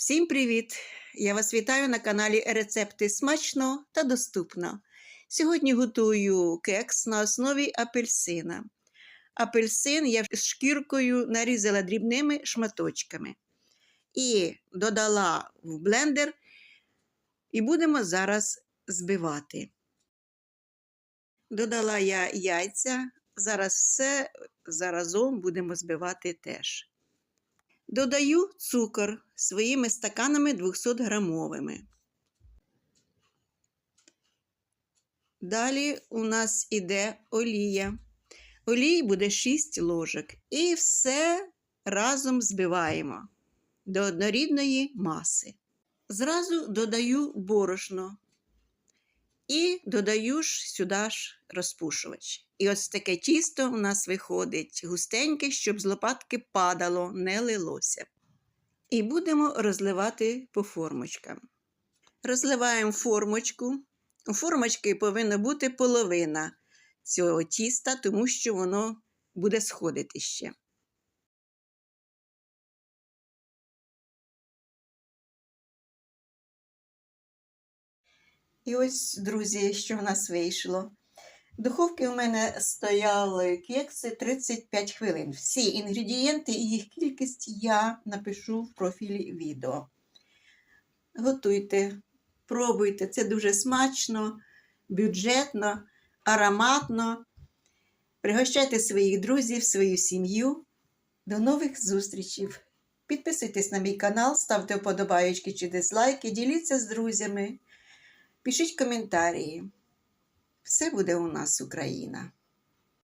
Всім привіт! Я вас вітаю на каналі Рецепти смачно та доступно. Сьогодні готую кекс на основі апельсина. Апельсин я з шкіркою нарізала дрібними шматочками і додала в блендер, і будемо зараз збивати. Додала я яйця, зараз все заразом будемо збивати теж. Додаю цукор своїми стаканами 200 грамовими. Далі у нас іде олія. Олії буде 6 ложок. І все разом збиваємо до однорідної маси. Зразу додаю борошно і додаю ж сюди ж розпушувач. І ось таке тісто у нас виходить густеньке, щоб з лопатки падало, не лилося. І будемо розливати по формочкам. Розливаємо формочку. У формочки повинна бути половина цього тіста, тому що воно буде сходити ще. І ось, друзі, що в нас вийшло. В духовці у мене стояли кекси 35 хвилин. Всі інгредієнти і їх кількість я напишу в профілі відео. Готуйте, пробуйте, це дуже смачно, бюджетно, ароматно. Пригощайте своїх друзів, свою сім'ю. До нових зустрічей! Підписуйтесь на мій канал, ставте вподобайки чи дизлайки, діліться з друзями. Пишіть коментарі. Все буде у нас Україна.